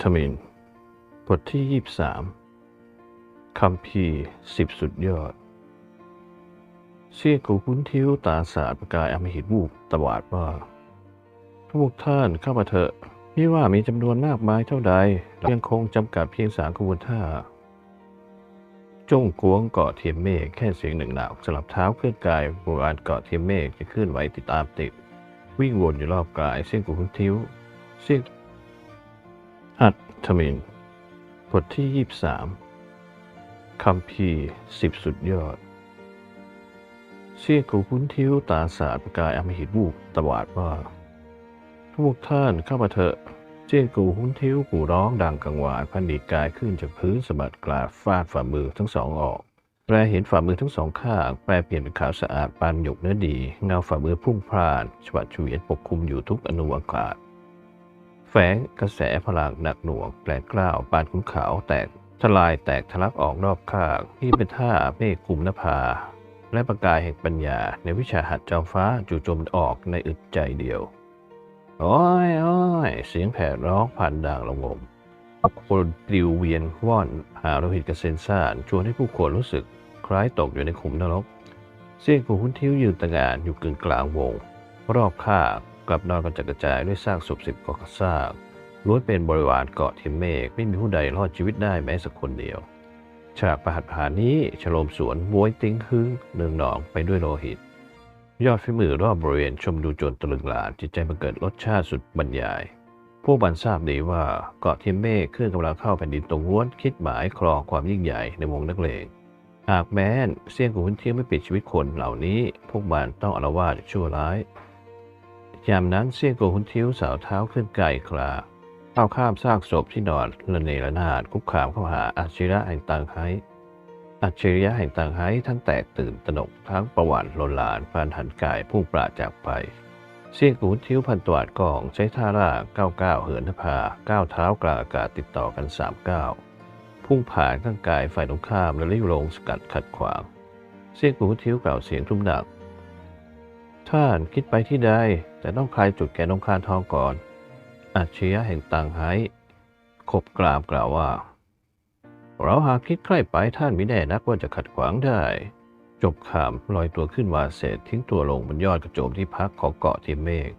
ทมินบทที่ 23คำพีสิบสุดยอด เสียกูคุ้นทิ้วตาสาดประกายอมหิตวูบตวาดว่า พวกท่านเข้ามาเถอะพี่ว่ามีจำนวนมากมายเท่าใด ยังคงจำกัดเพียงสามขบวนท่า จงกวงเกาะเทียมเมฆแค่เสียงหนึ่งหนาวสลับเท้าเคลื่อนกายโบราณเกาะเทียมเมฆจะเคลื่อนไหวติดตามติดวิ่งวนอยู่รอบกายเสียงกูคุ้นทิ้วเสียง อัตทมินบทที่ 23คำพีสิบสุดยอด เสียงกูคุ้นทิ้วตาสาดประกายอมหิตวูบตวาดว่าพวกท่านเข้ามาเถอะเจียงกูหุ้นทิ้วกูร้องดังกังวานพันดีกายขึ้นจากพื้นสะบัดกลาดฟาดฝ่ามือทั้งสองออก แปลเห็นฝ่ามือทั้งสองข้างแปลเปลี่ยนเป็นขาวสะอาดปานหยกเนื้อดี เงาฝ่ามือพุ่งพล่านฉวัดเฉวียนปกคลุมอยู่ทุกอนุอากาศ แฝงกระแสพลังหนักหน่วงแปลกล้าวปานขุนเขาแตกทลายแตกทะลักออกนอกข้างที่เป็นท่าเมฆคลุมนภา และประกายแห่งปัญญาในวิชาหัดจอมฟ้าจู่โจมออกในอึดใจเดียว โอ้ยโอ้ยเสียงแผ่ร้องผ่านด่างระงมคนปลิวเวียนว่อนหาโลหิตกระเซ็นซ่านชวนให้ผู้คนรู้สึกคล้ายตกอยู่ในขุมนรก เสียงกูหุ้นทิ้วยืนตะงานอยู่กึ่งกลางวง รอบข้าง กลับนอนกระจัดกระจายด้วยซากศพสิบกว่าซากล้วนเป็นบริวารเกาะเทียมเมฆไม่มีผู้ใดรอดชีวิตได้แม้สักคนเดียว ฉากประหัตผานนี้ฉลมสวนบวยติ้งฮึ่งเนืองหนองไปด้วยโลหิต ยอดฝีมือรอบบริเวณชมดูจนตะลึงหลานจิตใจมันเกิดรสชาติสุดบรรยาย พวกบันทราบดีว่าเกาะเทียมเมฆเคลื่อนกำลังเข้าแผ่นดินตรงง้วนคิดหมายครองความยิ่งใหญ่ในวงนักเลงหากแม้นเสี่ยงกุนเที่ยมไม่ปิดชีวิตคนเหล่านี้ พวกมันต้องอารวาสชั่วร้าย ยามนั้นเสี่ยงโกหุนทิ้วสาวเท้าขึ้นไกลคลาก้าข้ามซากศพที่นอนระเนระนาดคุกคามเข้าหาอาชิระแห่งตังไฮอาชิริยะแห่งตังไฮทั้งแตกตื่นตนกทั้งประวัติโลนหลานพานหันกายพุ่งปราจากไป เสี่ยงโกหุนทิ้วพันตวาดกองใช้ท่าร่าก้าวก้าวเหินนภาก้าวเท้ากลางอากาศติดต่อกันสามก้าวพุ่งผ่านข้างกายฝ่ายตรงข้ามและรีบลงสกัดขัดขวาง เสี่ยงโกหุนทิ้วกล่าวเสียงทุ่มหนัก ท่านคิดไปที่ใด แต่ต้องคลายจุดแก่นงคารทองก่อน อาชญะแห่งต่างไฮขบกรามกล่าวว่า เราหากคิดใคร่ไปท่านม่แน่นักว่าจะขัดขวางได้ จบขามลอยตัวขึ้นวาเศษทิ้งตัวลงบนยอดกระโจมที่พักของเกาะทิมเมฆ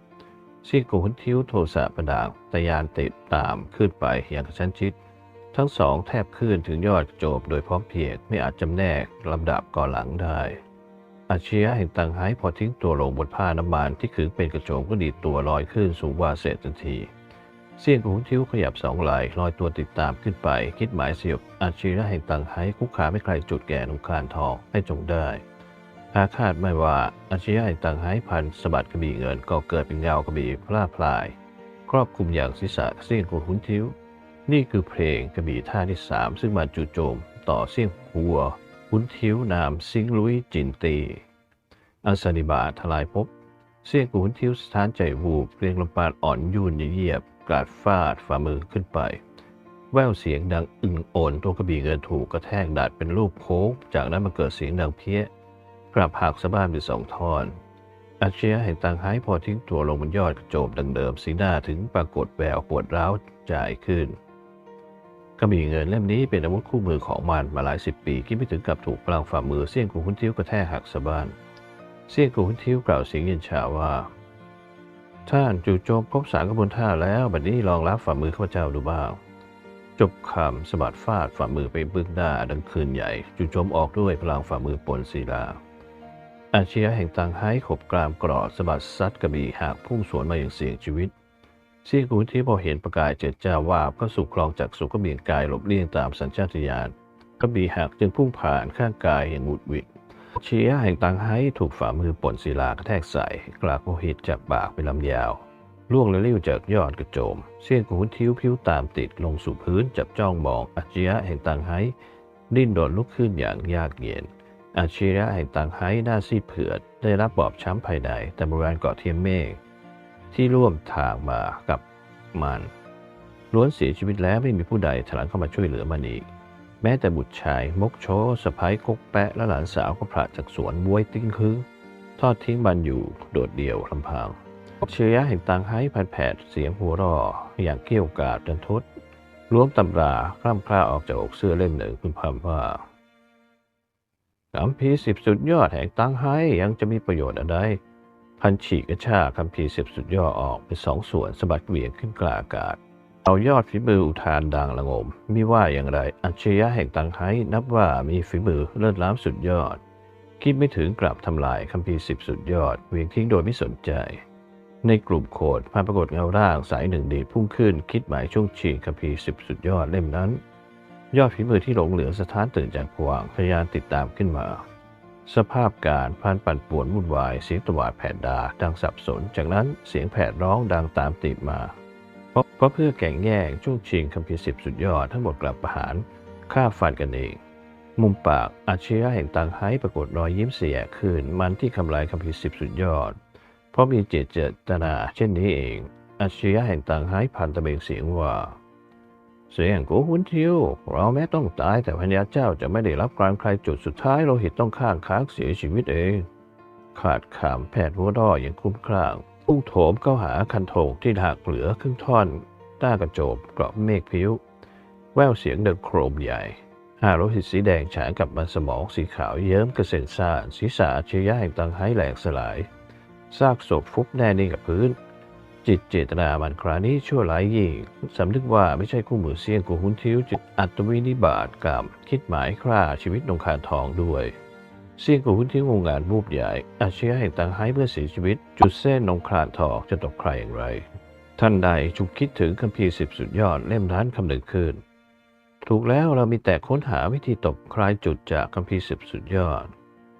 ซีโกหุนทิ้วโทสะประดางตะยานติดตามขึ้นไปอย่างกระชั้นชิด ทั้งสองแทบขึ้นถึงยอดกระโจมโดยพร้อมเพรียงไม่อาจจำแนกลำดับก่อนหลังได้ อาชียะแห่งตังไฮพอทิ้งตัวลงบนผ้าน้ำมันที่ขึงเป็นกระโจมก็ดีดตัวลอยขึ้นสู่ว่าเศษทันทีเสี้ยนของทิ้วขยับสองไหลลอยตัวติดตามขึ้นไป คิดหมายเสียบอาชียะแห่งตังไฮคุกคามไม่ใครจุดแก่นงคารทองให้จงได้อาคาดไม่ว่าอาชียะแห่งตังไฮพันสะบัดกระบี่เงินก็เกิดเป็นเงากระบี่พล่าพลาย ครอบคลุมอย่างศีรษะเสี้ยนของหุ้นทิ้ว นี่คือเพลงกระบี่ท่าที่สามซึ่งมาจู่โจมต่อเสี้ยงหัว หุ้นทิ้วนามซิงลุยจินตี อัสนิบาทลายภพเสียงกูหุนทิ้วสถานใจวูบเรียงลมปานอ่อนยุ่นเยียบกราดฟาดฝ่ามือขึ้นไป แววเสียงดังอึงโอนตัวกระบี่เงินถูกกระแทกดาดเป็นรูปโค้ง จากนั้นมาเกิดเสียงดังเพี้ยกลับหักสะบ้านเป็นสองท่อนอาเชียแห่งตังไฮพอทิ้งตัวลงบนยอดกระโจมดังเดิมสีหน้าถึงปรากฏแววปวดร้าวจ่ายขึ้น กระบี่เงินเล่มนี้เป็นอาวุธคู่มือของมันมาหลายสิบปีคิดไม่ถึงกับถูกพลังฝ่ามือเสี่ยงกูหุนทิ้วกระแทกหักสะบ้าน เสี่ยงกูหุนทิ้วกล่าวเสียงเย็นชาว่า ท่านจู่โจมครบสามกระบวนท่าแล้วบัดนี้ลองรับฝ่ามือข้าพเจ้าดูบ้าง จบคำสะบัดฟาดฝ่ามือไปเบื้องหน้าดังคืนใหญ่จู่โจมออกด้วยพลังฝ่ามือปนศิลาอาเชียแห่งตังไฮขบกรามกรอดสะบัดซัดกระบี่หากพุ่งสวนมาอย่างเสี่ยงชีวิต เสี่ยงกูที่พอเห็นประกายเจิดจ้าวาบก็สู่คลองจากสุกระเบี่ยงกายหลบเลี่ยงตามสัญชาตญาณกระบี่หักจึงพุ่งผ่านข้างกายอย่างหวุดหวิดเชียะแห่งตังไฮถูกฝ่ามือป่นศิลากระแทกใส่กลากโลหิตจากปากเป็นลำยาวล่วงและลิ้วจากยอดกระโจม เสี้ยนกูทิ้วพิ้วตามติดลงสู่พื้นจับจ้องมองอาชียะแห่งตังไฮดิ้นโดนลุกขึ้นอย่างยากเย็น อาชียะแห่งตังไฮหน้าซีดเผือด ได้รับบอบช้ำภายในแต่บราณเกาะเทียมเมฆ ที่ร่วมทางมากับมันล้วนเสียชีวิตแล้วไม่มีผู้ใดถลังเข้ามาช่วยเหลือมันอีก แม้แต่บุตรชายมกโชสะพ้ายกกแปะและหลานสาวก็ผละจากสวนบวยติ้งคือทอดทิ้งมันอยู่โดดเดี่ยวลำพัง เชียะแห่งตังไห้พันแผดเสียงหัวรออย่างเกี้ยวกาดดันทดล้วงตำราคล่ำคล้าออกจากอกเสื้อเล่มหนึ่งพึมพำว่าคำพีสิบสุดยอดแห่งตังไห้ยังจะมีประโยชน์อะไร พันฉีกกระชากคำพีร์สิบสุดยอดออกเป็นสองส่วนสะบัดเหวี่ยงขึ้นกลางอากาศ เอายอดฝีมืออุทานดังละงมมิว่าอย่างไร อัจฉริยะแห่งตังไห้นับว่ามีฝีมือเลิศล้ำสุดยอด คิดไม่ถึงกลับทำลายคัมภีร์สิบสุดยอดเวียงทิ้งโดยไม่สนใจ ในกลุ่มโขดพันปรากฏเงาร่างสายหนึ่งดีดพุ่งขึ้น คิดหมายช่วงชิงคัมภีร์สิบสุดยอดเล่มนั้น ยอดฝีมือที่หลงเหลือสถานตื่นจากผวางพยายามติดตามขึ้นมา สภาพการพันปั่นป่วนวุ่นวายเสียงตวาดแผดดาดังสับสน จากนั้นเสียงแผดร้องดังตามติดมาเพราะเพราะเพื่อแก่งแย่งช่วงชิงคัมภีร์สิบสุดยอดทั้งหมดกลับประหารฆ่าฟันกันเองมุมปากอาชียะแห่งตังไห้ปรากฏรอยยิ้มเสียขึ้นมันที่คำลายคัมภีร์สิบสุดยอด เพราะมีเจตเจตนาเช่นนี้เองอาชียะแห่งตังไห้พันตะเบงเสียงว่า เสียงกูหุนทิวเราแม้ต้องตายแต่พญาเจ้าจะไม่ได้รับการใครจุดสุดท้ายโลหิตต้องข้างค้างเสียชีวิตเอง ขาดขามแผดหัวด้ออย่างคุ้มคลั่งพุ่งโถมเข้าหาคันโถงที่หักเหลือครึ่งท่อนต้ากระโจบเกราะเมฆพิ้ว แววเสียงเดินโครมใหญ่หาโลหิตสีแดงฉานกับมันสมองสีขาวเยิ้มกระเซ็นซ่านศีรษะอาชญะแห่งตังไห้แหลกสลายซากศพฟุบแน่นิ่งกับพื้น จิตเจตนามันครานี้ชั่วร้ายยิ่งสำนึกว่าไม่ใช่คู่มือเสียงกูหุนทิ้วจิตอัตวินิบาตกรรม คิดหมายฆ่าชีวิตนงคานทองด้วยเสียงกูหุนทิ้วงงานบูบใหญ่อาชญะแห่งตังไห้เมื่อเสียชีวิต จุดเส้นนงครานทองจะตกใครอย่างไร ท่านใดฉุกคิดถึงคัมภีร์สิบสุดยอดเล่มนั้นคำหนึ่งขึ้น ถูกแล้วเรามีแต่ค้นหาวิธีตบคลายจุดจากคัมภีร์สิบสุดยอด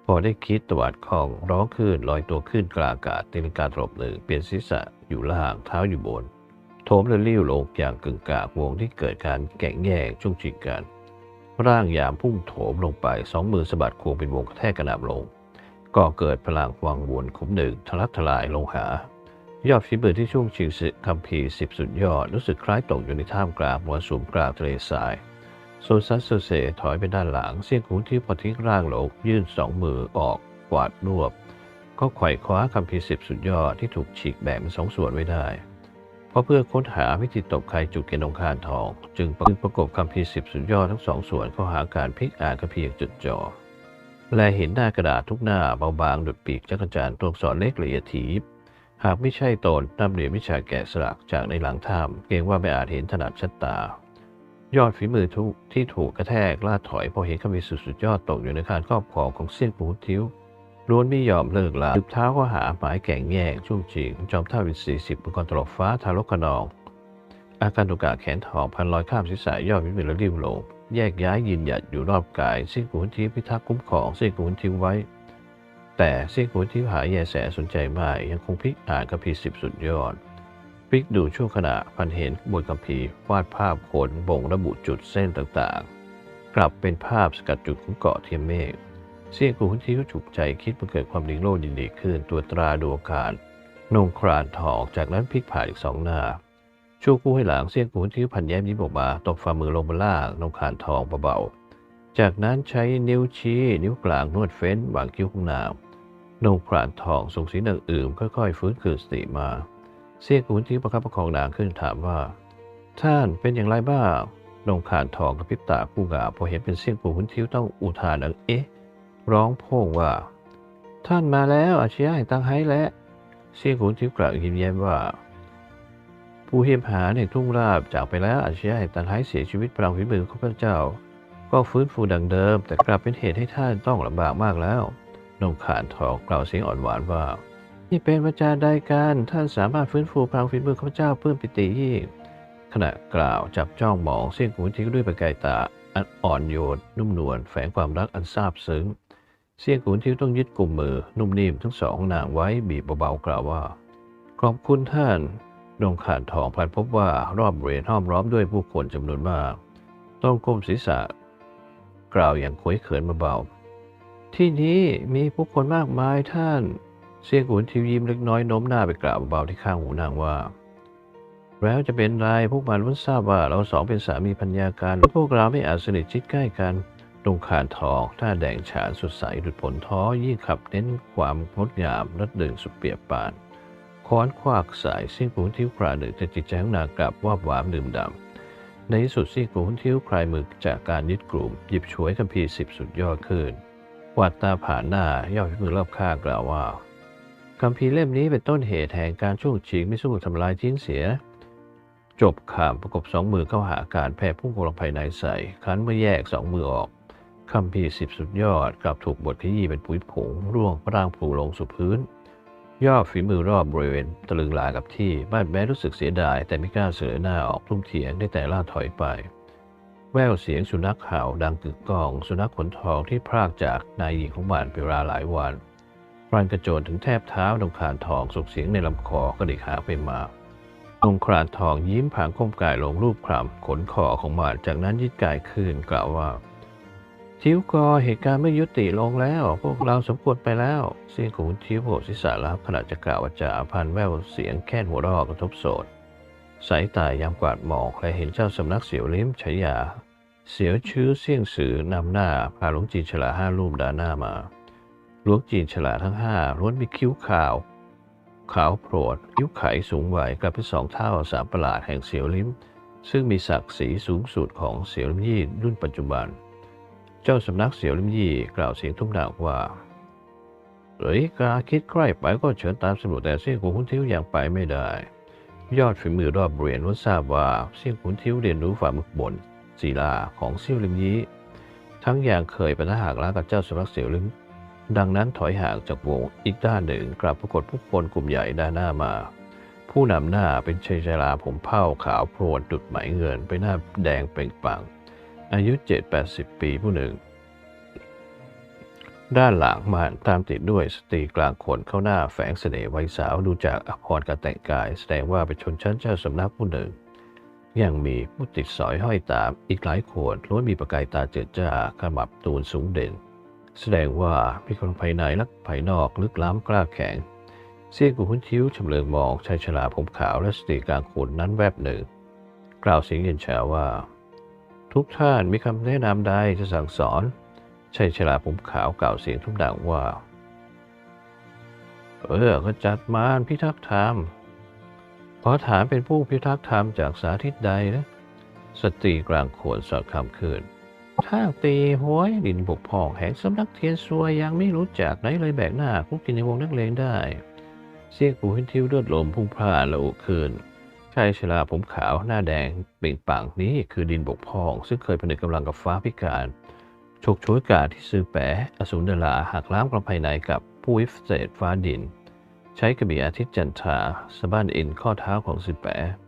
พอได้คิดตวัดของร้องขึ้นลอยตัวขึ้นกลางอากาศตีลังกาตลบหนึ่งเปลี่ยนศีรษะอยู่ล่างเท้าอยู่บน โถมและลิ้วลงอย่างกึ่งกากวงที่เกิดการแก่งแย่งช่วงชิงกัน ร่างยามพุ่งโถมลงไปสองมือสะบัดควงเป็นวงกระแทกกระหน่ำลงก็เกิดพลังวังวนขุมหนึ่งทะลักทลายลงหา ยอดฝีมือที่ช่วงชิงสิคัมภีสิบสุดยอดรู้สึกคล้ายตกอยู่ในท่ามกลางมวลสุมกลางทะเลทราย โซซัสโซเซถอยไปด้านหลัง เสี้ยงขุนที่พอทิ้งร่างลงยื่นสองมือออกกวาดรวบ ก็ไขว่คว้าคัมภีสิบสุดยอดที่ถูกฉีกแบ่งเป็นสองส่วนไว้ได้ เพราะเพื่อค้นหาวิธีตบใครจุดเกณฑ์องคารทอง จึงประกบคัมภีสิบสุดยอดทั้งสองส่วนเข้าหาการพลิกอ่านคัมภีร์อย่างจุดจ่อและเห็นหน้ากระดาษทุกหน้าเบาบางดุดปีกจักรจันทร์ตัวอักษรเล็กละเอียดถีบหากไม่ใช่ตนนำเหรียญวิชาแกะสลักจากในหลังถ้ำเกรงว่าไม่อาจเห็นถนัดชัดตา ยอดฝีมือทุกที่ถูกกระแทกล่าถอยพอเห็นขมีสุดสุดยอดตกอยู่ในการครอบครองของเส้นปูทิ้วล้วนไม่ยอมเลิกลาดึบเท้าก็หาหมายแก่งแย่งช่วงชิงจอมท่าวินสี่สิบมังกรตลบฟ้าทารกขนอง อาการตุกะแขนทองพันลอยข้ามศีรษะยอดฝีมือและริ้วลงแยกย้ายยืนหยัดอยู่รอบกายเส้นปูทิ้วพิทักษ์คุ้มครองเส้นปูทิ้วไว้ แต่เส้นปูทิวหายแยแสสนใจไม่ยังคงพิกอ่านกัมพีร์สิบสุดยอด พิกดูช่วงขณะพันเห็นบนกัมพีร์วาดภาพขนบ่งระบุจุดเส้นต่างๆ กลับเป็นภาพสกัดจุดของเกาะเทียมเมฆเสียงกูที่ก็ฉุกใจคิดมันเกิดความลิงโลดยินดีขึ้นตัวตราดูอาการนงครานทองจากนั้นพลิกผ่านอีกสองหน้าชั่วกู้ให้หลังเสียงกูที่พันแย้มยิ้มออกมาตบฝ่ามือลงบนล่างนงครานทองเบาๆจากนั้นใช้นิ้วชี้ นิ้วกลางนวดเฟ้นวางคิ้วข้างหน้านงครานทองส่งสีหนังอื่มค่อยๆ ฟื้นคืนสติมา เสียงกูที่ประคับประคองนางขึ้นถามว่า ท่านเป็นอย่างไรบ้างนงครานทองกระพริบตาคู่งาพอเห็นเป็นเสียงปูหุนทิวต้องอุทานดังเอ๊ะ ร้องโพ่งว่า ท่านมาแล้วอาชียะแห่งตังไห้และ เสียงขุนทิพย์กล่าวยิ้มแย้มว่า ผู้เฮียมหาในทุ่งราบจากไปแล้วอาชียะแห่งตังไห้เสียชีวิตพลังฝีมือของพระเจ้า ก็ฟื้นฟูดังเดิม แต่กลับเป็นเหตุให้ท่านต้องลำบากมากแล้วนงขานทองกล่าวเสียงอ่อนหวานว่า นี่เป็นวาจาใดกันท่านสามารถฟื้นฟูพลังฝีมือของพเจ้าเพิ่มปิติยิ่งขณะกล่าวจับจ้องมองเสี้ยงขุนทิพย์ด้วยประกายตาอันอ่อนโยนนุ่มนวลแฝงความรักอันซาบซึ้งเสี้ยงขุนทิวต้องยึดกลุ่มมือนุ่มนิ่มทั้งสองนางไว้บีบเบาๆกล่าวว่า ขอบคุณท่านดงขานทองพันพบว่ารอบบริเวณห้อมล้อมด้วยผู้คนจำนวนมาก ต้องก้มศีรษะ กล่าวอย่างขวยเขินเบาๆที่นี้มีผู้คนมากมายท่าน เสียงขุนทิวยิ้มเล็กน้อยโน้มหน้าไปกล่าวเบาๆที่ข้างหูนางว่า แล้วจะเป็นไรพวกมันล้นทราบว่าเราสองเป็นสามีพัญญากันพวกเราไม่อาจสนิทชิดใกล้กันดงขานทองท่าแดงฉานสุดใสดุดผลท้อยิ่งขับเน้นความงดงามรัดดึงสุดเปียบปานค้อนควักสายสิ่งปูนที่คราหนึ่งแต่จิตใจของนางกลับว่าบวามดื่มดำในที่สุดซี่กูหุ้นทิ้วคลายมือจากการยึดกลุ่ม หยิบฉวยคัมภีร์สิบสุดยอดขึ้นกวาดตาผ่านหน้าย่อดฝีมือรอบข้างกล่าวว่า คัมภีเล่มนี้เป็นต้นเหตุแห่งการช่วงชิงไม่สู้ทำลายทิ้งเสีย จบข่ามประกบสองมือเข้าหาการแผ่พุ่งกำลังภายในใส่คันเมื่อแยกสองมือออกคัมภีสิบสุดยอดกลับถูกบทขยี้เป็นปุ๋ยผงร่วงร่างผูลงสู่พื้น ยอดฝีมือรอบบริเวณตะลึงลากับที่บ้านแม้รู้สึกเสียดาย แต่ไม่กล้าเสือหน้าออกทุ่มเถียงได้แต่ล่าถอยไป แววเสียงสุนัขเห่าดังกึกก้อง สุนัขขนทองที่พรากจากนายหญิงของมันเป็นเวลาหลายวัน รันกระโจนถึงแทบเท้าตรงคานทองส่งเสียงในลำคอกระดิกหางไปมาองครานทองยิ้มผางก้มกายลงรูปคลำขนคอของมันจากนั้นยืดกายขึ้นกล่าวว่าทิวกอเหตุการณ์ไม่ยุติลงแล้ว พวกเราสมควรไปแล้วเสียงของทิวโผล่ศีรษะรับขณะจะกล่าววาจาพันแววเสียงแค่นหัวรอกระทบโสดสายตายามกวาดมองและเห็นเจ้าสำนักเสียวลิ้มฉายา เสียวชื้อเสี่ยงสือนำหน้าพาหลวงจีนฉลาห้ารูปด่าหน้ามา ลวงจีนฉลาดทั้งห้าล้วนมีคิ้วขาว ขาวโพลดคิ้วไขสูงไหวกลับเป็นสองเท่าสามประหลาดแห่งเสียวลิมซึ่งมีศักดิ์ศรีสูงสุดของเสียวลิมยี่รุ่นปัจจุบัน เจ้าสำนักเสียวลิมยี่กล่าวเสียงทุ่มหนักว่าหรือกาคิดใกล้ไปก็เชิญตามสำรวจแต่เสี่ยงขุนทิ้วอยังไปไม่ได้ ยอดฝีมือรอบเรียนล้วนทราบว่าเสี่ยงขุนทิ้วเรียนรู้ฝ่ามึกบนศีลาของเสี่ยวลิมยี่ทั้งอย่างเคยเป็นทหารล้างกับเจ้าสำนักเสียวลิม ดังนั้นถอยห่างจากวงอีกด้านหนึ่งกลับปรากฏผู้คนกลุ่มใหญ่ด้านหน้ามา ผู้นำหน้าเป็นชายชราผมเผ้าขาวโพลนดุดไหมเงินไปหน้าแดงเปล่งปลัง อายุเจ็ดแปดสิบปีผู้หนึ่ง ด้านหลังมันตามติดด้วยสตรีกลางคนเข้าหน้าแฝงเสน่ห์วัยสาวดูจากอักษรการแต่งกาย แสดงว่าเป็นชนชั้นเจ้าสำนักผู้หนึ่งยังมีผู้ติดสอยห้อยตามอีกหลายคนล้วนมีประกายตาเจิดจ้าขมับตูนสูงเด่น แสดงว่ามีคนภายในและภายนอกลึกล้ำกล้าแข็ง เสียงกูหุ้นทิ้วชำเลืองมองชายชราผมขาวและสตรีกลางคนนั้นแวบหนึ่ง กล่าวเสียงเย็นชาว่า ทุกท่านมีคำแนะนำใดจะสั่งสอนชายชราผมขาวกล่าวเสียงทุกดังว่า เออก็จัดมารพิทักษ์ธรรมขอถามเป็นผู้พิทักษ์ธรรมจากสาธิตใดนะ สตรีกลางโขนสอดคำคืน ทาตีหวยดินบกพองแห่งสำนักเทียนซัวยังไม่รู้จักไหนเลยแบกหน้าคุกกินในวงนักเลงได้ เสียงปูหินทิวเลือดลมพุ่งพล่านและอุคืนชายชราผมขาวหน้าแดงเปล่งปังนี้คือดินบกพอง ซึ่งเคยผนึกกำลังกับฟ้าพิการฉกฉวยกาที่ซื้อแปะอสูรเดลาหักล้างกลางภายในกับผู้วิเศษฟ้าดิน ใช้กระบี่อาทิตย์จันทราสะบ้านอ็นข้อเท้าของสิแปะ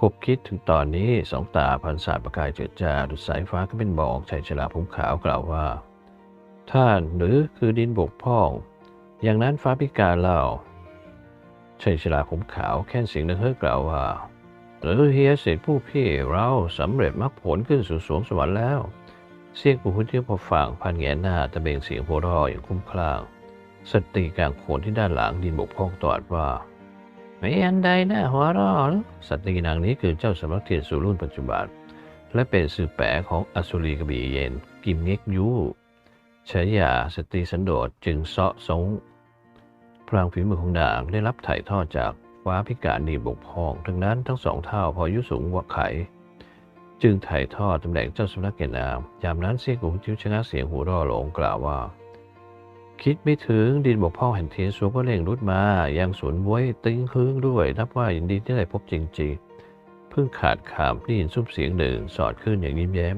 คบคิดถึงตอนนี้สองตาพันสาประกายเจิดจ้าดุดสายฟ้าก็เป็นบอกชายชราผมขาวกล่าวว่า ท่านหรือคือดินบกพ่อง อย่างนั้นฟ้าพิการเล่าชายชราผมขาวแค่นเสียงนักเฮ้กล่าวว่า หรือเฮียเสร็จผู้พี่เราสำเร็จมรรคผลขึ้นสู่สวงสวรรค์แล้ว เสียงผู้หุ้นที่พอฟังพันแงหน้าตะเบงเสียงโหเราะอย่างคุ้มคลั่งสตรีกลางโขนที่ด้านหลังดินบกพ่องตอดว่า ม่อันใดนะหัวเรอหรือสตรีนางนี้คือเจ้าสำนักเทียนสู่รุ่นปัจจุบัน และเป็นสื่อแปะของอสุรีกบีเย็น กิมเง็กยูฉายาสตรีสันโดษจึงเซาะสงพลังฝีมือของนางได้รับถ่ายทอดจากฟ้าพิการดีบกพองทั้งนั้นทั้งสองเท่าพออายุสูงกว่าไข จึงถ่ายทอดตำแหน่งเจ้าสำนักแก่นาม ยามนั้นเสียงของจิ้วชนะเสียงหัวร่อหลงกล่าวว่า คิดไม่ถึงดินบกพ่อแห่งเทียนสัวก็เร่งรุดมายังสวนบวยติ้งฮึ้งด้วย นับว่ายินดีที่ได้พบจริงๆ เพิ่งขาดคำได้ยินซุบเสียงหนึ่งสอดขึ้นอย่างยิ้มแย้ม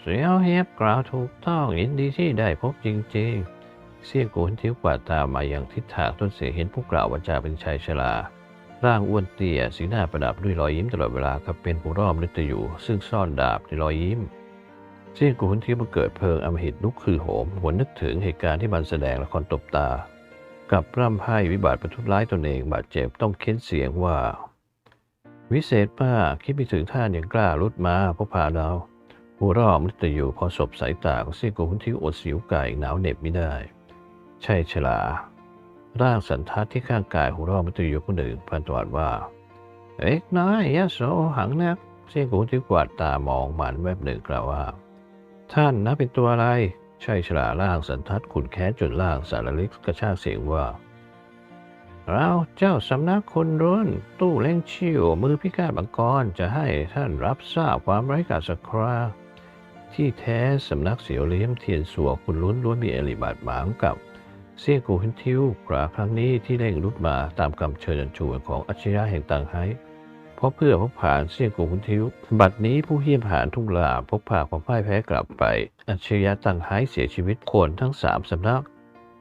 เสียวเฮียบกล่าวถูกต้องยินดีที่ได้พบจริงๆ เสียงโกนทิ้วกว่าตามมาอย่างทิศทางต้นเสียงเห็นผู้กล่าววาจาเป็นชายชราร่างอ้วนเตี้ยสีหน้าประดับด้วยรอยยิ้มตลอดเวลากับเป็นผู้ร่อมฤตอยู่ ซึ่งซ่อนดาบในรอยยิ้ม เสียงโกนทิ้วมันเกิดเพลิงอมหิตลุกคือโหมหวนนึกถึงเหตุการณ์ที่มันแสดงละครตบตา กับร่ำไห้วิบัติประทุษร้ายตนเองบาดเจ็บต้องเค้นเสียงว่า วิเศษมากคิดไปถึงท่านอย่างกล้ารุดมาพบพาเราหัวรอมฤตอยู่พอสบสายตาของเสียงโกนทิ้วอดสิวไก่หนาวเหน็บไม่ได้ ใช่ฉลาร่างสันทัดที่ข้างกายหัวรอมฤตอยู่ผู้หนึ่งพันตวัดว่าเอ็กน้อยยะโสหังนักเสียงโกนทิ้วกวาดตามองมันแวบหนึ่งกล่าวว่า ท่านนะเป็นตัวอะไรใช่ฉลาร่างสันทัดขุนแค้นจนร่างสารลิกกระชากเสียงว่า เราเจ้าสำนักคนร้น ตู้เล่งชิวมือพิการบังกรจะให้ท่านรับทราบความไร้กาศคราที่แท้สำนักเสียวเลี้ยมเทียนสัวคุณลุ้นล้วนมีอริบาดหมางกับเสี่ยงกูหินทิวกราครั้งนี้ที่เร่งรุดมาตามคำเชิญชวนของอัจฉริยะแห่งต่างไฮ เพราะเพื่อพบผ่านเสี่ยงกูหินทิวบัดนี้ผู้เฮี้ยมผ่านทุ่งลาพบผ่าความพ่ายแพ้กลับไป อัจฉริยะต่างไฮเสียชีวิตคนทั้งสามสำนัก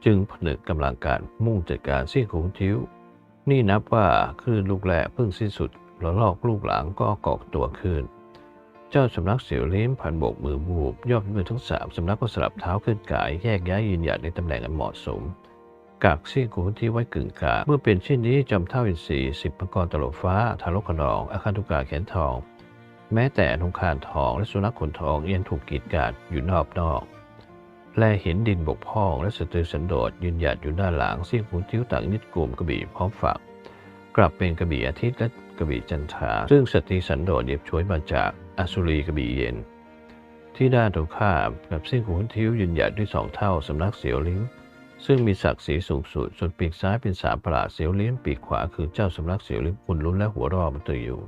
จึงผนึกกำลังการมุ่งจัดการเสี่ยงกูหินทิวนี่นับว่าคลื่นลูกแรกเพิ่งสิ้นสุดแล้วลอกลูกหลังก็ก่อตัวขึ้น เจ้าสำนักเสียวเลิ้ยมพันโบกมือบูบยอดมือทั้งสามสำนักก็สลับเท้าขึ้นกายแยกย้ายยืนหยัดในตำแหน่งอันเหมาะสม กากเสี้ยงกูที่ไว้กึ่งกาเมื่อเป็นเช่นนี้จอมเท่าอินทรีสิบมังกรตลบฟ้าทารกขนองอาคันตุกาแขนทอง แม้แต่นงคารทองและสุนัขขนทองเอียนถูกกีดกันอยู่นอกนอกแลเห็นดินบกพร่องและสตรีสันโดษยืนหยัดอยู่ด้านหลังเสี้ยงกูทิ้วต่างนิดกลุ่มกระบี่พร้อมฝัก กลับเป็นกระบี่อาทิตย์และกระบี่จันทราซึ่งสตรีสันโดษเดียบช่วยมาจากอสุรีกระบี่เย็น ที่ด้านตรงข้ามกับเส้นขุนทิ้วยืนหยัดด้วยสองเท่าสำนักเสียวลิ้ม ซึ่งมีศักดิ์ศรีสูงสุดส่วนปีกซ้ายเป็นสามประหลาดเสียวลิ้มปีกขวาคือเจ้าสำลักเสียวลิ้นคุณลุ้นและหัวรอมันตัวอยู่